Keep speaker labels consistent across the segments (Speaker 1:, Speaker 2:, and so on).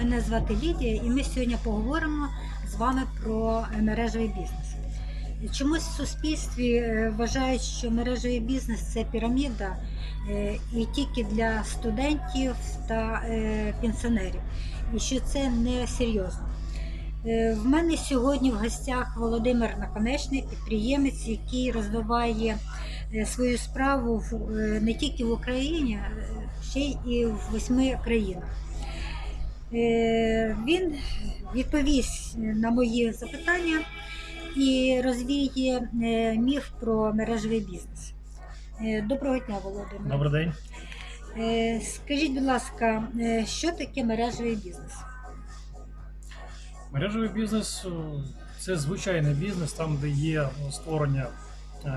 Speaker 1: Мене звати Лідія, і ми сьогодні поговоримо з вами про е, мережевий бізнес. Чомусь в суспільстві е, вважають, що мережевий бізнес це піраміда е, і тільки для студентів та пенсіонерів, і що це не серйозно. В мене сьогодні в гостях Володимир Наконечний, підприємець, який розвиває свою справу не тільки в Україні, ще й в восьми країнах. Е, Він відповість на мої запитання і розвіє е, міф про мережевий бізнес. Е, Доброго дня, Володимир.
Speaker 2: Добрий день.
Speaker 1: Скажіть, будь ласка, що таке мережевий бізнес?
Speaker 2: Мережевий бізнес це звичайний бізнес, там, де є створення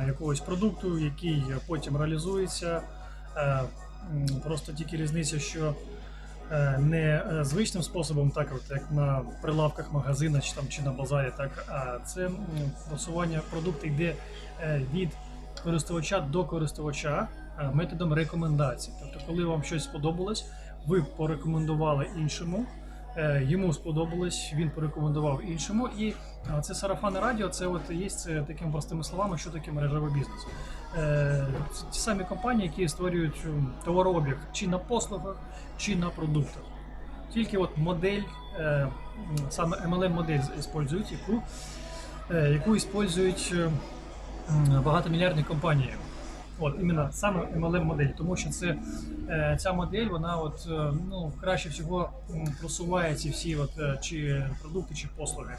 Speaker 2: якогось продукту, який потім реалізується. Просто тільки різниця, що не е, звичним способом, так от як на прилавках магазина чи там чи на базарі, так а це просування продукту йде е, від користувача до користувача е, методом рекомендацій. Тобто, коли вам щось сподобалось, ви порекомендували іншому. Е, Йому сподобалось, він порекомендував іншому, і це сарафанне радіо. Це от є такими простими словами, що таке мережевий бізнес. Е, Це ті самі компанії, які створюють м, товарообіг чи на послугах, чи на продуктах. Тільки от модель, е, саме MLM модель використовують, яку, яку використовують е, багатомільярдні компанії. От іменно саме MLM модель, тому що це е, ця модель, вона от е, ну краще всього просуває ці всі от е, чи продукти, чи послуги,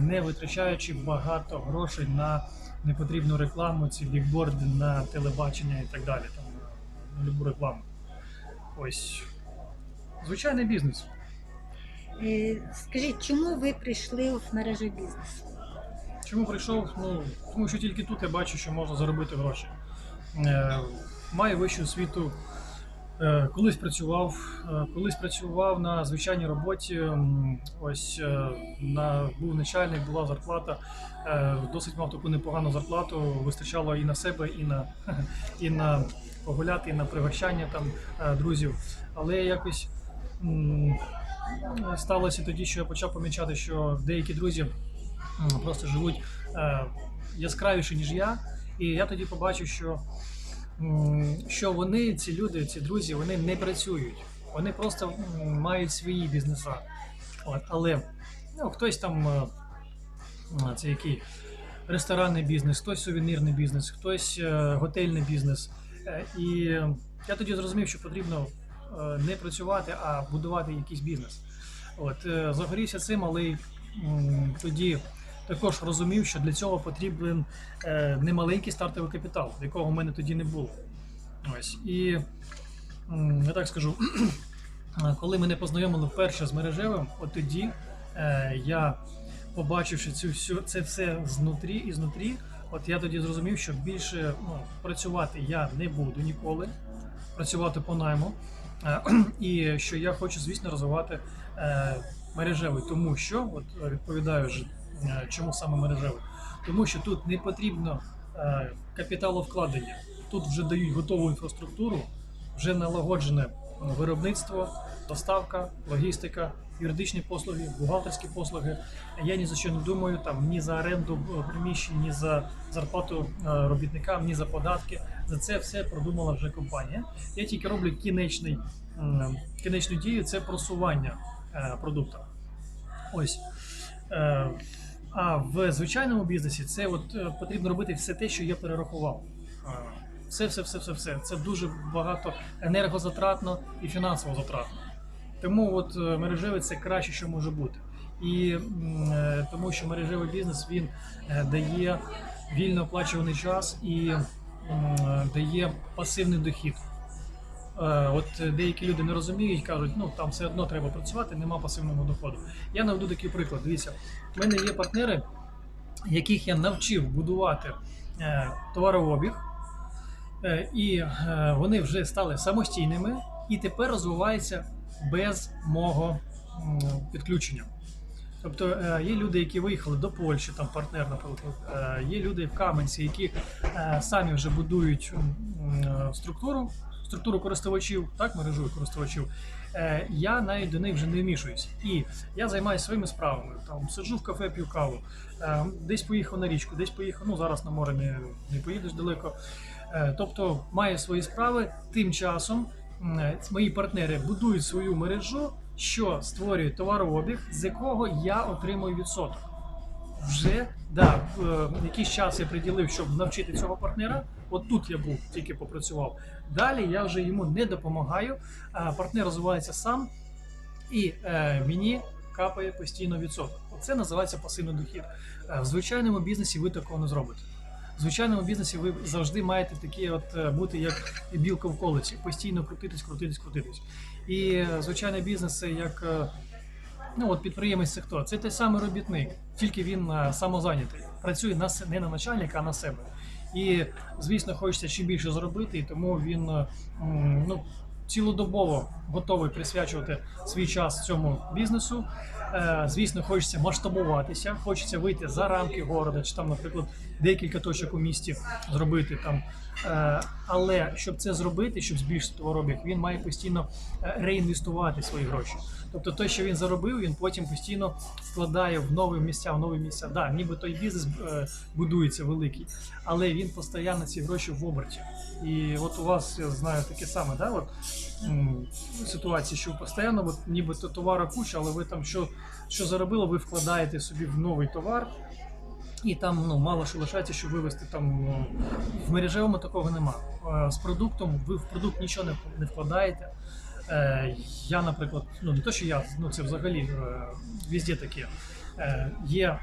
Speaker 2: не витрачаючи багато грошей на непотрібну рекламу, ці бікборди на телебачення і так далі. Там на любу рекламу. Ось звичайний бізнес.
Speaker 1: Скажіть, чому ви прийшли в мережевий бізнес?
Speaker 2: Чому прийшов? Ну тому що тільки тут я бачу, що можна заробити гроші. Е, маю вищу освіту. Е, колись працював, е, колись працював на звичайній роботі. Ось на був начальник, була зарплата. Досить мав таку непогану зарплату. Вистачало і на себе, і на і на погуляти, і на пригощання там друзів. Але якось сталося тоді, що я почав помічати, що деякі друзі просто живуть яскравіше, ніж я. І я тоді побачив, що, що вони, ці люди, ці друзі, вони не працюють. Вони просто мають свої бізнеса. От, але ну, хтось там, е, це який ресторанний бізнес, хтось сувенірний бізнес, хтось е, готельний бізнес. Е, І я тоді зрозумів, що потрібно не працювати, а будувати якийсь бізнес. От, загорівся цим, але тоді також розумів, що для цього потрібен е, немаленький стартовий капітал, якого в мене тоді не було. Ось. І я так скажу, коли мене познайомили вперше з мережевим, от тоді е, я, побачивши цю всю, це все знутрі і знутрі, от я тоді зрозумів, що більше ну, працювати я не буду ніколи, працювати по найму. Е, І що я хочу, звісно, розвивати мережевий, тому що, от відповідаю чому саме мережевий, тому що тут не потрібно е, капіталовкладення. Тут вже дають готову інфраструктуру, вже налагоджене виробництво, доставка, логістика, юридичні послуги, бухгалтерські послуги. Я ні за що не думаю там ні за оренду е, приміщень, ні за зарплату е, робітникам, ні за податки. За це все продумала вже компанія. Я тільки роблю кінечний, кінечну дію це просування е, продукту. Ось. А в звичайному бізнесі це от е, потрібно робити все те, що я перерахував. Все, все, все, все, все. Це дуже багато енергозатратно і фінансово затратно. Тому от е, мережевий це краще, що може бути. І м, е, тому що мережевий бізнес він е, дає вільно оплачуваний час і м, е, дає пасивний дохід. Е, От деякі люди не розуміють, кажуть, ну там все одно треба працювати, нема пасивного доходу. Я наведу такий приклад. Дивіться, в мене є партнери, яких я навчив будувати е, товарообіг, е, і вони вже стали самостійними і тепер розвиваються без мого підключення. Тобто є люди, які виїхали до Польщі, там партнер, наприклад, є люди в Кам'янці, які самі вже будують структуру, структуру користувачів, так, мережу користувачів, е, я навіть до них вже не вмішуюсь. І я займаюся своїми справами. Там сиджу в кафе, п'ю каву, е, десь поїхав на річку, десь поїхав. Ну зараз на море не, не поїдеш далеко. Е, тобто маю свої справи. Тим часом е, мої партнери будують свою мережу, що створює товарообіг, з якого я отримую відсоток. Вже да, е, якийсь час я приділив, щоб навчити цього партнера. От тут я був, тільки попрацював. Далі я вже йому не допомагаю. Партнер розвивається сам, і е, мені капає постійно відсоток. Це називається пасивний дохід. Е, в звичайному бізнесі ви такого не зробите. В звичайному бізнесі ви завжди маєте такі, от е, бути як білка в колесі, постійно крутитись, крутитись, крутитись. І е, звичайний бізнес це як е, ну от підприємець це хто? Це той самий робітник, тільки він е, самозайнятий. Працює на не на начальника, а на себе. І звісно, хочеться ще більше зробити, і тому він е, ну, цілодобово готовий присвячувати свій час цьому бізнесу. Е, Звісно, хочеться масштабуватися, хочеться вийти за рамки города, чи там, наприклад, декілька точок у місті зробити там. Е, Але щоб це зробити, щоб збільшити товарообіг, він має постійно е, реінвестувати свої гроші. Тобто, те, що він заробив, він потім постійно вкладає в нові місця, в нові місця. Да, ніби той бізнес будується великий, але він постійно ці гроші в оберті. І от у вас я знаю таке саме, да, от м, ситуація, що постійно, от нібито товара куча, але ви там що, що заробили, ви вкладаєте собі в новий товар. І там ну мало що лишається, щоб вивести там ну, в мережевому такого нема. Е, З продуктом ви в продукт нічого не, вкладаєте. Е, Я, наприклад, ну не то, що я, ну це взагалі е, везде таке. Є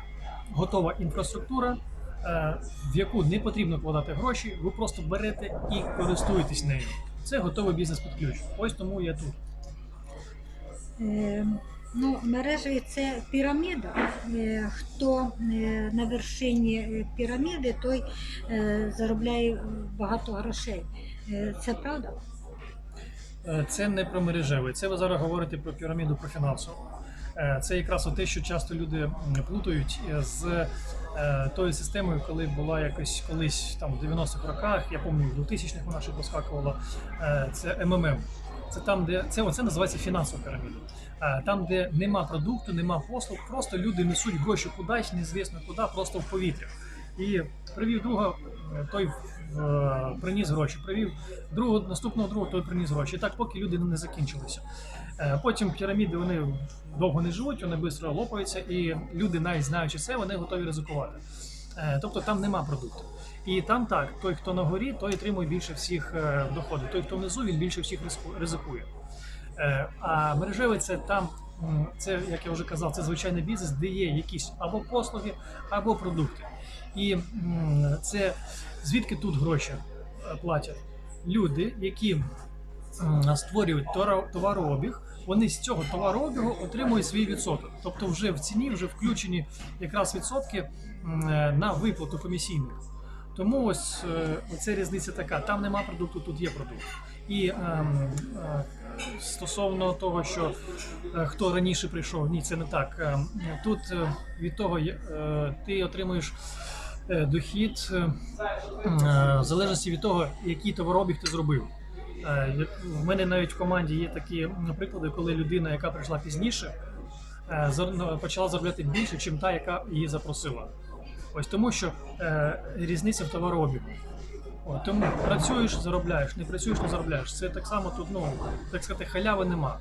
Speaker 2: готова інфраструктура, в яку не потрібно вкладати гроші, ви просто берете і користуєтесь нею. Це готовий бізнес під ключ. Ось тому я тут.
Speaker 1: Ну, мережі це піраміда. Е, Хто е, на вершині е, піраміди, той заробляє багато грошей. Це правда?
Speaker 2: Це не про мережевий, це ви зараз говорите про піраміду, про фінансову. Це якраз те, що часто люди плутають з тою системою, коли була якось колись там в 90-х роках, я пам'ятаю, в 2000-х вона ще поскакувала. Це МММ. Це там, де це оце називається фінансова піраміда. Е, Там, де нема продукту, нема послуг, просто люди несуть гроші кудись, незвісно куди, просто в повітря. І привів друга, е, той е, приніс гроші, привів другого, наступного другого, той приніс гроші. І так, поки люди не закінчилися. Потім піраміди вони довго не живуть, вони швидко лопаються, і люди, навіть знаючи це, вони готові ризикувати. Тобто там нема продукту. І там так, той, хто на горі, той отримує більше всіх доходів. Той, хто внизу, він більше всіх ризику- ризикує. Е, А мережевий це там, це, як я вже казав, це звичайний бізнес, де є якісь або послуги, або продукти. І це звідки тут гроші е, платять? Люди, які створюють товарообіг, вони з цього товарообігу отримують свій відсоток. Тобто, вже в ціні вже включені якраз відсотки е, на виплату комісійних. Тому ось е, оця різниця така: там нема продукту, тут є продукт. І ем, е, стосовно того, що е, хто раніше прийшов, ні, це не так. Ем, Тут е, від того ти отримуєш дохід в залежності від того, який товарообіг ти зробив. В мене навіть в команді є такі приклади, коли людина, яка прийшла пізніше, ну, почала заробляти більше, ніж та, яка її запросила. Ось тому, що різниця в товарообігу. От, тому працюєш, заробляєш, не працюєш, не заробляєш. Це так само тут, ну так сказати, халяви нема.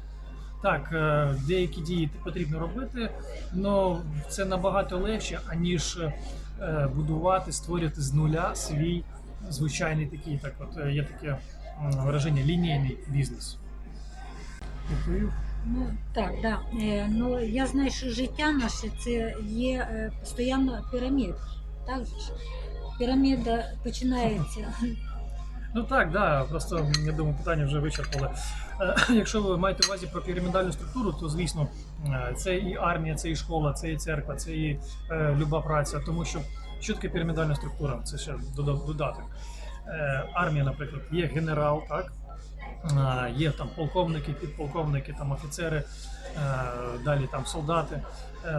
Speaker 2: Так, е, деякі дії потрібно робити, але це набагато легше, аніж е, будувати, створювати з нуля свій звичайний такий, так от е, є таке м, вираження, лінійний бізнес. Відповів?
Speaker 1: Ну так, да. Ну я знаю, що життя наше це є постійно пірамід. Так? Піраміда починається.
Speaker 2: Ну так, да. Просто я думаю, питання вже вичерпали. Е, Якщо ви маєте увазі про пірамідальну структуру, то звісно е, це і армія, це і школа, це і церква, це і е, люба праця. Тому що що таке пірамідальна структура? Це ще дода- додаток. Армія, наприклад, є генерал, так. Є там полковники, підполковники, там офіцери, далі там солдати.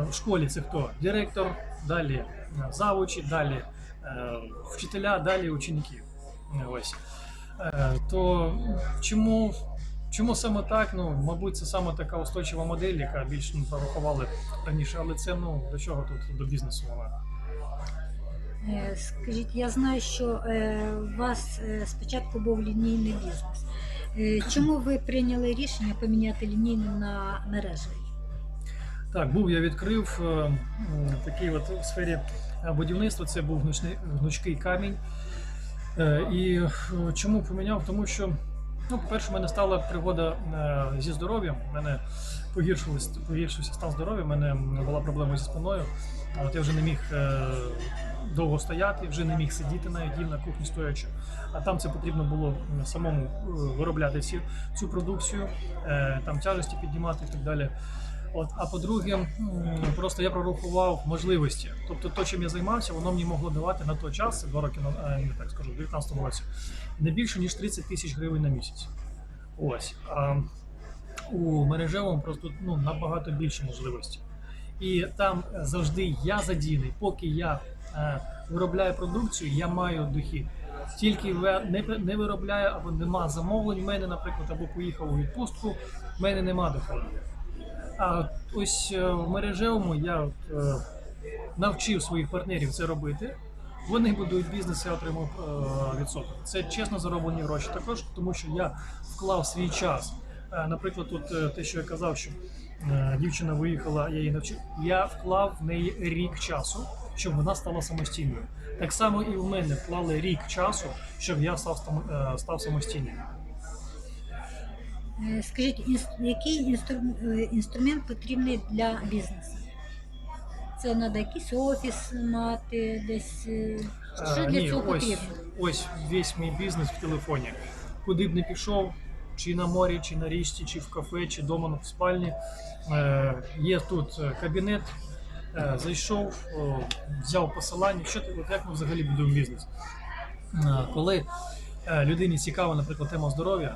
Speaker 2: В школі це хто? Директор, далі завучі, далі вчителя, далі ученики. Ось. Е, То чому, чому саме так? Ну, мабуть, це саме така устойчива модель, яка більш ну, прорахували раніше, але це ну до чого тут до бізнесу вона.
Speaker 1: Е, Скажіть, я знаю, що е, у вас е, спочатку був лінійний бізнес. Чому ви прийняли рішення поміняти лінійний на мережевий?
Speaker 2: Так, був я відкрив такий от в сфері будівництва. Це був гнучний, гнучкий камінь. Е, І е, чому поміняв? Тому що, ну, по-перше, в мене стала пригода е, зі здоров'ям. У мене погіршився стан здоров'я, в мене була проблема зі спиною. От я вже не міг довго стояти, вже не міг сидіти навіть їв на кухні стоячи. А там це потрібно було самому виробляти ці, цю продукцію, там тяжесті піднімати і так далі. От, а по-друге, просто я прорахував можливості. Тобто, то, чим я займався, воно мені могло давати на той час, два роки на не так скажу, в 19 році, не більше ніж 30 тисяч гривень на місяць. Ось. А у мережевому просто ну, набагато більше можливості. І там завжди я задійний, поки я е, виробляю продукцію, я маю дохід. Тільки не, не виробляю або нема замовлень в мене, наприклад, або поїхав у відпустку, в мене нема доходу. А ось е, в мережевому я от, е, навчив своїх партнерів це робити. Вони будують бізнес, я отримав е, відсоток. Це чесно зароблені гроші також, тому що я вклав свій час. Наприклад, тут те, що я казав, що дівчина виїхала, я її навчив. Я вклав в неї рік часу, щоб вона стала самостійною. Так само і в мене вклали рік часу, щоб я став, став самостійним.
Speaker 1: Е, Скажіть, який е, інструмент потрібний для бізнесу? Це треба якийсь офіс мати, десь. е, Що для
Speaker 2: ні,
Speaker 1: цього потрібно?
Speaker 2: ось весь мій бізнес в телефоні. Куди б не пішов, чи на морі, чи на річці, чи в кафе, чи вдома в спальні. Є тут кабінет. Зайшов, взяв посилання. Що ти, як ми взагалі будуємо бізнес? Коли людині цікава, наприклад, тема здоров'я,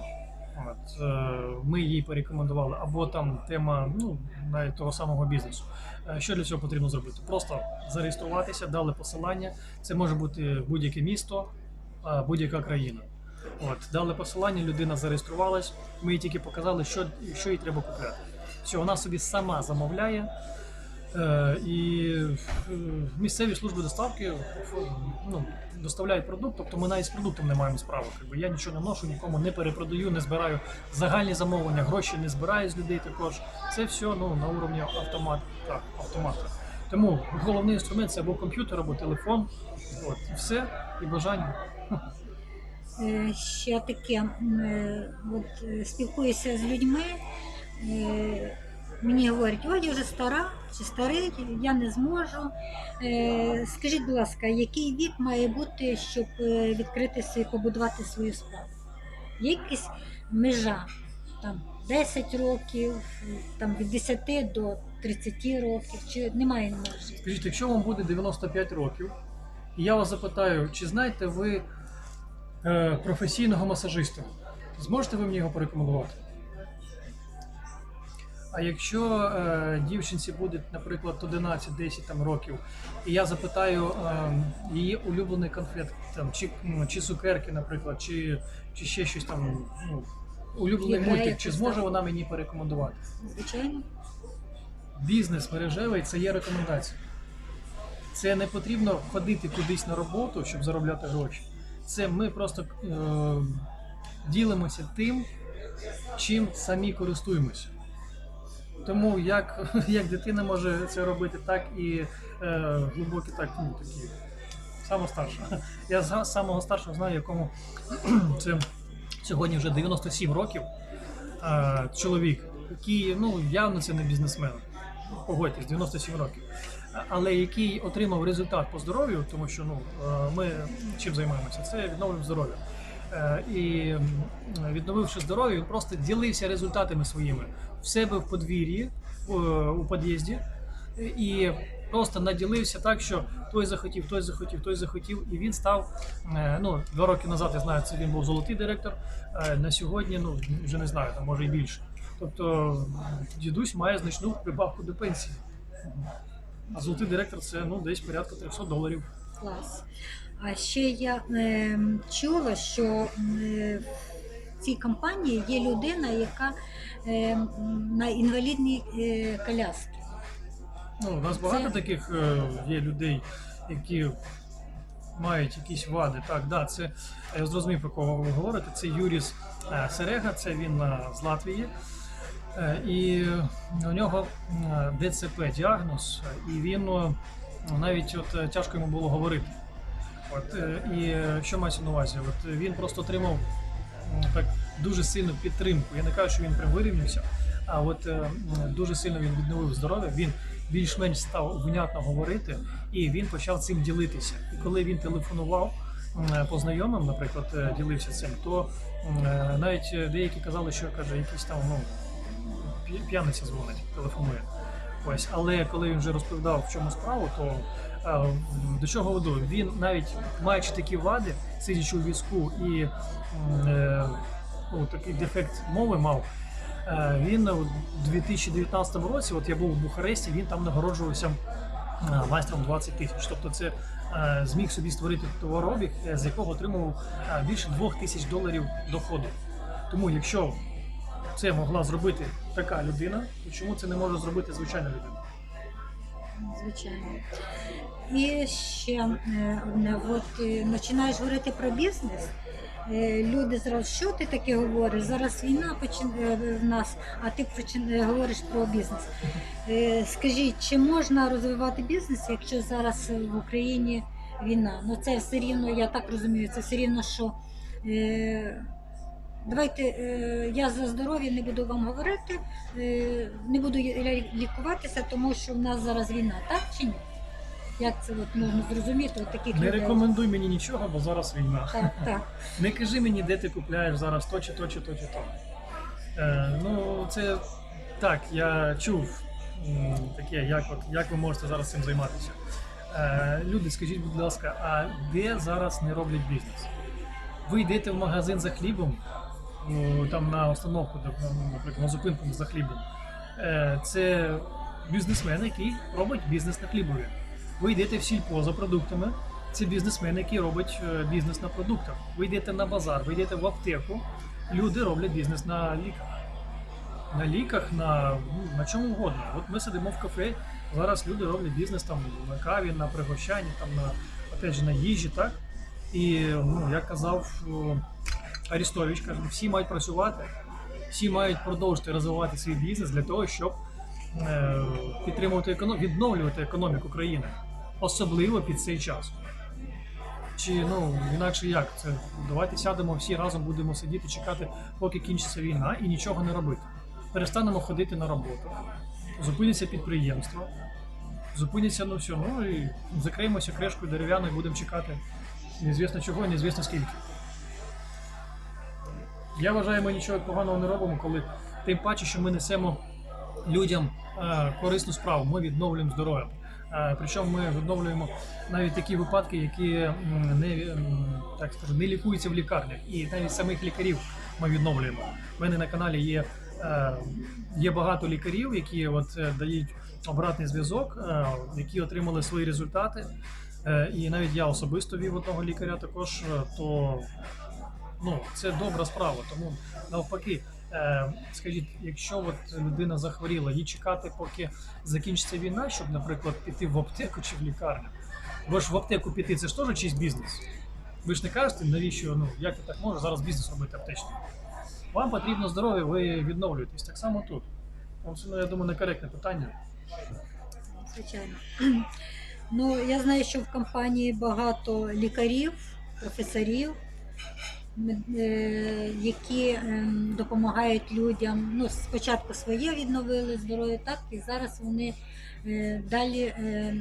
Speaker 2: от, е, ми їй порекомендували, або там тема ну, навіть того самого бізнесу. Е, Що для цього потрібно зробити? Просто зареєструватися, дали посилання. Це може бути будь-яке місто, а, будь-яка країна. От, дали посилання, людина зареєструвалась, ми їй тільки показали, що, що їй треба купляти. Все, вона собі сама замовляє. Е, і е, місцеві служби доставки ну, доставляють продукт, тобто ми навіть з продуктом не маємо справи. Якби я нічого не ношу, нікому не перепродаю, не збираю загальні замовлення, гроші не збираю з людей також. Це все ну, на уровні автомат, так, автомата. Тому головний інструмент це або комп'ютер, або телефон. От, і все, і бажання.
Speaker 1: Е, Ще таке, от спілкуюся з людьми. Мені говорять, ой, я вже стара чи старий, я не зможу. Е, Скажіть, будь ласка, який вік має бути, щоб е, відкрити свій, побудувати свою справу? Є якась межа? Там 10 років, там від 10 до 30 років, чи немає межі?
Speaker 2: Скажіть, якщо вам буде 95 років, і я вас запитаю, чи знаєте ви е, професійного масажиста, зможете ви мені його порекомендувати? А якщо е, дівчинці буде, наприклад, 11-10 там, років, і я запитаю е, її улюблений конфет, там, чи, м, чи цукерки, наприклад, чи, чи ще щось там, ну, улюблений
Speaker 1: Яка
Speaker 2: мультик, чи зможе вона мені порекомендувати?
Speaker 1: Звичайно.
Speaker 2: Бізнес мережевий це є рекомендація. Це не потрібно ходити кудись на роботу, щоб заробляти гроші. Це ми просто е, ділимося тим, чим самі користуємося. Тому як, як дитина може це робити, так і е, глибокі, так ну, такі. Саме старша. Я з самого старшого знаю, якому це сьогодні вже 97 років. Е, чоловік, який ну, явно це не бізнесмен. Погодьтесь, 97 років. Але який отримав результат по здоров'ю, тому що ну, е, ми чим займаємося? Це відновлюємо здоров'я. Е, І відновивши здоров'я, він просто ділився результатами своїми в себе в подвір'ї, у під'їзді, і просто наділився так, що той захотів, той захотів, той захотів, і він став. е, Ну, два роки назад я знаю, це він був золотий директор. е, На сьогодні, ну вже не знаю, там може і більше. Тобто дідусь має значну прибавку до пенсії. А золотий директор це ну десь порядка 300 доларів.
Speaker 1: Клас. А ще я е, чула, що е, в цій компанії є людина, яка е, на інвалідній е, коляскі.
Speaker 2: Ну, у нас багато
Speaker 1: Це-
Speaker 2: таких е, є людей, які мають якісь вади. Так, да, це я зрозумів, про кого ви говорите. Це Юріс е, Серега, це він е, з Латвії. Е, І у нього е, ДЦП діагноз, і він е, навіть от е, тяжко йому було говорити. От, е, і е, що мається на увазі? От він просто отримав так дуже сильну підтримку. Я не кажу, що він прям вирівнявся, а от е, дуже сильно він відновив здоров'я. Він більш-менш став внятно говорити, і він почав цим ділитися. І коли він телефонував по знайомим, наприклад, е, ділився цим, то е, навіть е, деякі казали, що каже, якийсь там ну, п'яниця дзвонить, телефонує. Ось, але коли він вже розповідав, в чому справу, то е, до чого веду? Він навіть маючи такі вади, сидячи у візку і е, ну, такий дефект мови мав. е, Він у 2019 році, от я був у Бухаресті, він там нагороджувався е, майстром 20 тисяч. Тобто це е, зміг собі створити товарообіг, е, з якого отримував е, більше 2 тисяч доларів доходу. Тому якщо це могла зробити така людина, то чому це не може зробити звичайна людина?
Speaker 1: Звичайно. І ще е, одне, от е, починаєш говорити про бізнес. е, Люди зразу, що ти таке говориш? Зараз війна в нас, а ти говориш про бізнес. Скажіть, чи можна розвивати бізнес, якщо зараз в Україні війна? Ну це все рівно, я так розумію, це все рівно, що давайте е, я за здоров'я не буду вам говорити, е, не буду лікуватися, тому що в нас зараз війна, так чи ні? Як це от можна зрозуміти от таких
Speaker 2: Не
Speaker 1: людей?
Speaker 2: рекомендуй мені нічого, бо зараз війна.
Speaker 1: Так, так.
Speaker 2: Не кажи мені, де ти купляєш зараз то чи то, чи то, чи то. Е, ну, це так, я чув таке, як, от, як ви можете зараз цим займатися. Е, люди, скажіть, будь ласка, а де зараз не роблять бізнес? Ви йдете в магазин за хлібом, там на остановку, де, ну, наприклад, на зупинку за хлібом. Е, це бізнесмен, який робить бізнес на хлібові. Ви йдете в сільпо за продуктами, це бізнесмен, який робить е, бізнес на продуктах. Ви йдете на базар, ви йдете в аптеку, люди роблять бізнес на ліках. На ліках, на, ну, на чому угодно. От ми сидимо в кафе, зараз люди роблять бізнес там на каві, на пригощанні, там на опять же, на їжі, так? І ну, як казав о, Арістович, каже, всі мають працювати, всі мають продовжити розвивати свій бізнес для того, щоб е, підтримувати економ... відновлювати економіку країни, особливо під цей час. Чи ну інакше як це? Давайте сядемо всі разом, будемо сидіти, чекати, поки кінчиться війна, і нічого не робити. Перестанемо ходити на роботу, зупиняться підприємства, зупиняться ну все, ну і закриємося кришкою дерев'яною, будемо чекати неізвісно чого, неізвісно скільки. Я вважаю, ми нічого поганого не робимо, коли тим паче, що ми несемо людям е, корисну справу, ми відновлюємо здоров'я. Е, Причому ми відновлюємо навіть такі випадки, які не, так скажу, не лікуються в лікарнях. І навіть самих лікарів ми відновлюємо. У мене на каналі є, е, є багато лікарів, які от, дають обратний зв'язок, які отримали свої результати. І навіть я особисто вів одного лікаря також, то ну, це добра справа. Тому навпаки, е, скажіть, якщо от людина захворіла, їй чекати, поки закінчиться війна, щоб, наприклад, піти в аптеку чи в лікарню. Бо ж в аптеку піти це ж теж чийсь бізнес. Ви ж не кажете, навіщо, ну як я так можу зараз бізнес робити аптечний. Вам потрібно здоров'я, ви відновлюєтесь. Так само тут. Тому це, ну, я думаю, некоректне питання.
Speaker 1: Звичайно. Ну, я знаю, що в компанії багато лікарів, професорів, які ем, допомагають людям. Ну, спочатку своє відновили здоров'я, так, і зараз вони е, далі е,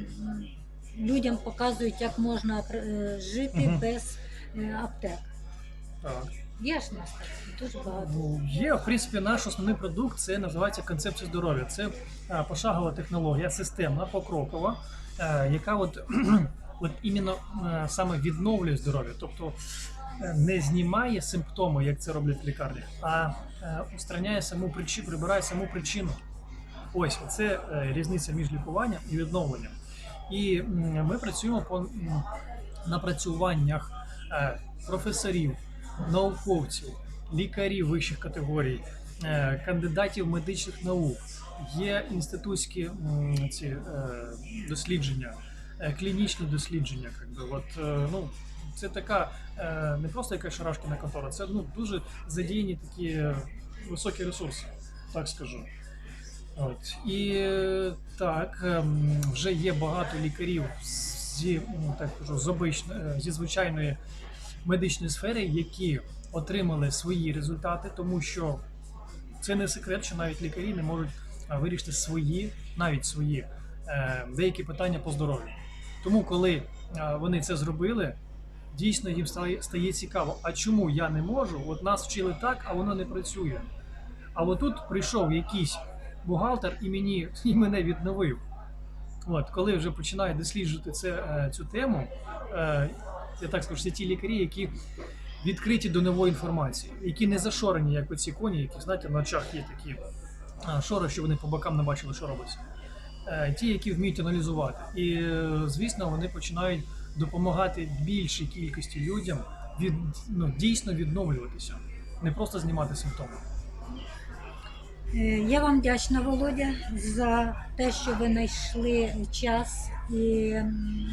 Speaker 1: людям показують, як можна е, жити
Speaker 2: Мгм.
Speaker 1: без е, аптек.
Speaker 2: Так.
Speaker 1: Є ж нас дуже багато.
Speaker 2: Ну, Є, в принципі, наш основний продукт це називається концепція здоров'я. Це е, пошагова технологія, системна, покрокова, е, яка от, от іменно е, саме відновлює здоров'я. Тобто е, не знімає симптоми, як це роблять в лікарнях, а е, устраняє саму причину, прибирає саму причину. Ось це е, різниця між лікуванням і відновленням. І ми працюємо по напрацюваннях е, професорів, науковців, лікарів вищих категорій, кандидатів медичних наук, є інститутські ці дослідження, клінічні дослідження. Как би, от, ну, це така е, не просто якась шарашкіна контора, це ну, дуже задіяні такі е, високі ресурси, так скажу. От. І е, так, ем, вже є багато лікарів зі, ну, так кажу, з обичне- е, зі звичайної медичної сфери, які отримали свої результати, тому що це не секрет, що навіть лікарі не можуть вирішити свої, навіть свої е, деякі питання по здоров'ю. Тому, коли вони це зробили, дійсно їм стає, цікаво, а чому я не можу? От нас вчили так, а воно не працює. А от тут прийшов якийсь бухгалтер і мені і мене відновив. От, коли вже починаю досліджувати це, е, цю тему, е, я так скажу, це ті лікарі, які відкриті до нової інформації, які не зашорені, як оці коні, які, знаєте, на очах є такі шори, що вони по бокам не бачили, що робиться. Е, Ті, які вміють аналізувати. І, звісно, вони починають допомагати більшій кількості людям від, ну, дійсно відновлюватися, не просто знімати симптоми.
Speaker 1: Е, Я вам вдячна, Володя, за те, що ви знайшли час і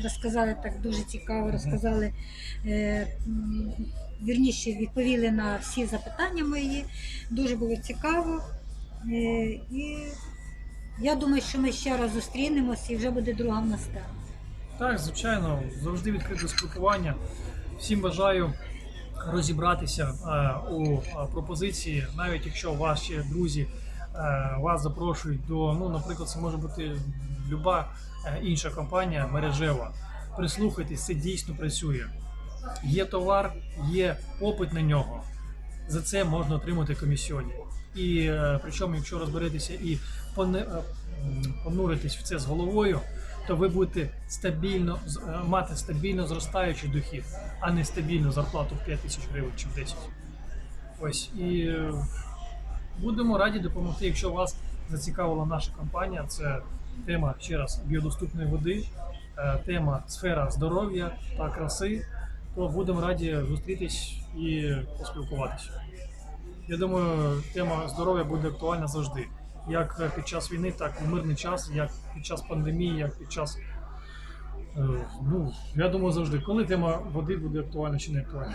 Speaker 1: розказали так дуже цікаво, розказали е, вірніше відповіли на всі запитання мої. Дуже було цікаво. Е, І я думаю, що ми ще раз зустрінемось і вже буде друга в нас тема.
Speaker 2: Так, звичайно, завжди відкрите спілкування. Всім бажаю розібратися е, у е, пропозиції, навіть якщо ваші друзі е, вас запрошують до, ну, наприклад, це може бути люба інша компанія мережева. Прислухайтесь, це дійсно працює. Є товар, є попит на нього. За це можна отримати комісіоні. І причому, якщо розберетеся і м, в це з головою, то ви будете стабільно е, мати стабільно зростаючий дохід, а не стабільну зарплату в 5 тисяч гривень чи в 10. Ось і е, будемо раді допомогти, якщо вас зацікавила наша компанія. Це тема ще раз біодоступної води, е, тема сфера здоров'я та краси. То будемо раді зустрітись і поспілкуватися. Я думаю, тема здоров'я буде актуальна завжди. Як під час війни, так і в мирний час, як під час пандемії, як під час. е, Ну, я думаю, завжди. Коли тема води буде актуальна чи не актуальна?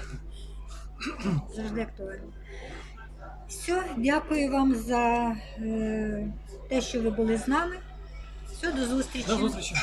Speaker 1: Завжди актуальна. Все, дякую вам за е, те, що ви були з нами. Все, до зустрічі.
Speaker 2: До зустрічі!